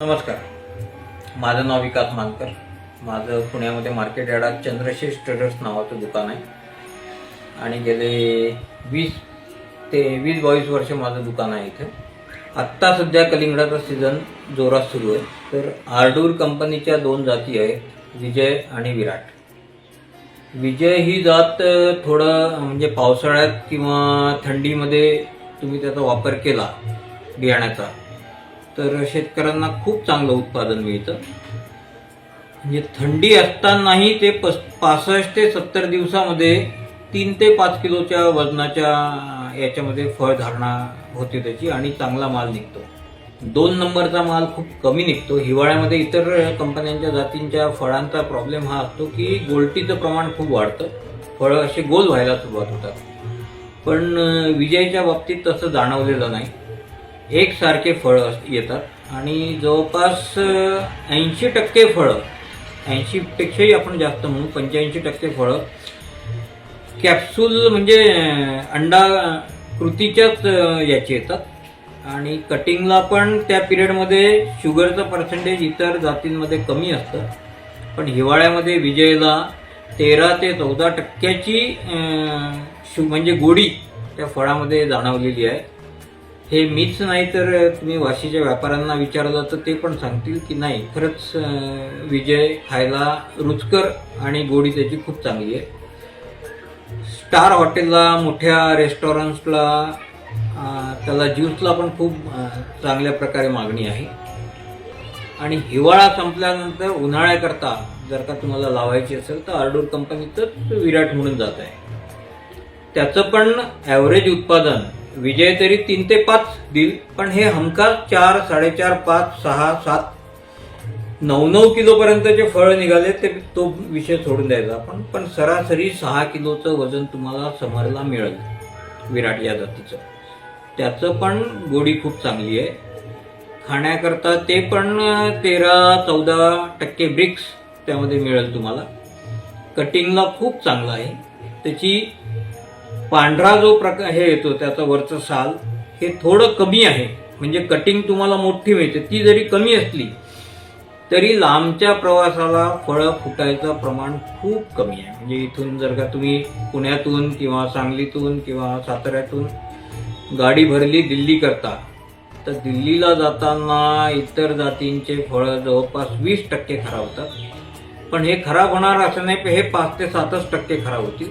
नमस्कार. माझं नाव विकास मानकर. माझं पुण्यामध्ये मार्केट यार्डात चंद्रशेष ट्रेडर्स नावाचं दुकान आहे. आणि गेले वीस ते वीस बावीस वर्ष माझं दुकान आहे इथे. आत्ता सध्या कलिंगडाचा सीझन जोरात सुरू आहे. तर आर्डूर कंपनीच्या दोन जाती आहेत विजय आणि विराट. विजय ही जात थोडं म्हणजे पावसाळ्यात किंवा थंडीमध्ये तुम्ही त्याचा वापर केला बियाण्याचा. तर शेतकऱ्यांना खूप चांगलं उत्पादन मिळतं. म्हणजे थंडी असतानाही ते पस पासष्ट ते सत्तर दिवसामध्ये तीन ते पाच किलोच्या वजनाच्या याच्यामध्ये फळधारणा होते त्याची आणि चांगला माल निघतो. दोन नंबरचा माल खूप कमी निघतो. हिवाळ्यामध्ये इतर कंपन्यांच्या जातींच्या फळांचा प्रॉब्लेम हा असतो की गोलटीचं प्रमाण खूप वाढतं. फळं असे गोल व्हायला सुरुवात होतात. पण विजयच्या बाबतीत तसं जाणवलेलं नाही. एकसारखे फळं येतात. आणि जवळपास ऐंशी टक्के फळं ऐंशीपेक्षाही आपण जास्त म्हणू पंच्याऐंशी टक्के फळं कॅप्सूल म्हणजे अंडा कृतीच्याच याचे येतात. आणि कटिंगला पण त्या पिरियडमध्ये शुगरचं पर्सेंटेज इतर जातींमध्ये कमी असतं. पण हिवाळ्यामध्ये विजयला तेरा ते चौदा टक्क्याची शु म्हणजे गोडी त्या फळामध्ये जाणवलेली आहे. हे मीच नाही तर तुम्ही वाशीच्या व्यापाऱ्यांना विचारलं तर ते पण सांगतील की नाही खरंच विजय खायला रुचकर आणि गोडी त्याची खूप चांगली आहे. स्टार हॉटेलला मोठ्या रेस्टॉरंट्सला त्याला ज्यूसला पण खूप चांगल्या प्रकारे मागणी आहे. आणि हिवाळा संपल्यानंतर उन्हाळ्याकरता जर का तुम्हाला लावायची असेल तर आर्डोर कंपनीचंच विराट म्हणून जात आहे. त्याचं पण ॲव्हरेज उत्पादन विजय तरी तीन ते पाच देईल पण हे हमखास चार साडेचार पाच सहा सात नऊ नऊ किलोपर्यंतचे फळ निघाले ते तो विषय सोडून द्यायचा आपण. पण सरासरी सहा किलोचं वजन तुम्हाला समरला मिळेल विराट या जातीचं. त्याचं पण गोडी खूप चांगली आहे. खाण्याकरता ते पण तेरा चौदा टक्के ब्रिक्स त्यामध्ये मिळेल तुम्हाला. कटिंगला खूप चांगला आहे. त्याची पांढरा जो प्रकार हे येतो त्याचा वरचं साल हे थोडं कमी आहे. म्हणजे कटिंग तुम्हाला मोठी मिळते. ती जरी कमी असली तरी लांबच्या प्रवासाला फळं फुटायचं प्रमाण खूप कमी आहे. म्हणजे इथून जर का तुम्ही पुण्यातून किंवा सांगलीतून किंवा साताऱ्यातून गाडी भरली दिल्ली करता तर दिल्लीला जाताना इतर जातींचे फळं जवळपास वीस टक्के खराब होतात. पण हे खराब होणार असं नाही हे पाच ते सातच टक्के खराब होतील.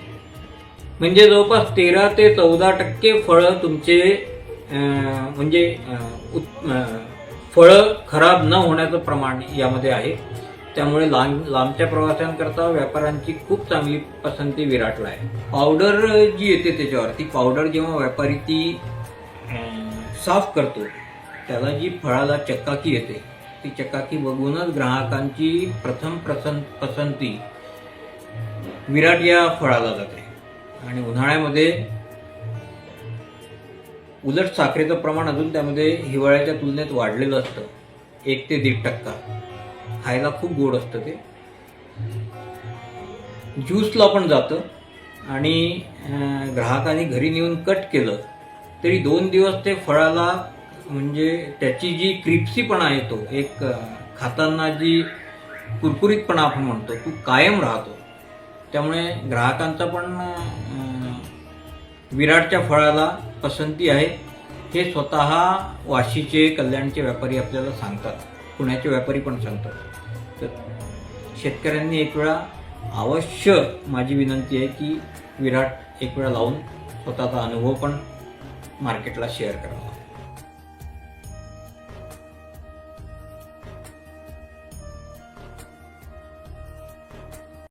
म्हणजे जवळपास तेरा ते चौदा टक्के फळं तुमचे म्हणजे फळं खराब न होण्याचं प्रमाण यामध्ये आहे. त्यामुळे लांब लांबच्या प्रवाशांकरता व्यापाऱ्यांची खूप चांगली पसंती विराटला आहे. पावडर जी येते त्याच्यावर ती पावडर जेव्हा व्यापारी ती साफ करतो त्याला जी फळाला चकाकी येते ती चकाकी बघूनच ग्राहकांची प्रथम प्रसं पसंती विराट या फळाला जाते. आणि उन्हाळ्यामध्ये उलट साखरेचं प्रमाण अजून त्यामध्ये हिवाळ्याच्या तुलनेत वाढलेलं असतं. एक ते दीड टक्का. खायला खूप गोड असतं ते. ज्यूसला पण जातं. आणि ग्राहकाने ग्राहकांनी घरी नेऊन कट केलं तरी दोन दिवस ते फळाला म्हणजे त्याची जी क्रिप्सीपणा येतो एक खाताना जी कुरकुरीतपणा आपण म्हणतो तो कायम राहतो. त्यामुळे ग्राहकांचा पण विराटच्या फळाला पसंती आहे. हे स्वतः वाशीचे कल्याणचे व्यापारी आपल्याला सांगतात. पुण्याचे व्यापारी पण सांगतात. तर शेतकऱ्यांनी एक वेळा अवश्य माझी विनंती आहे की विराट एक वेळा लावून स्वतःचा अनुभव पण मार्केटला शेअर करावा.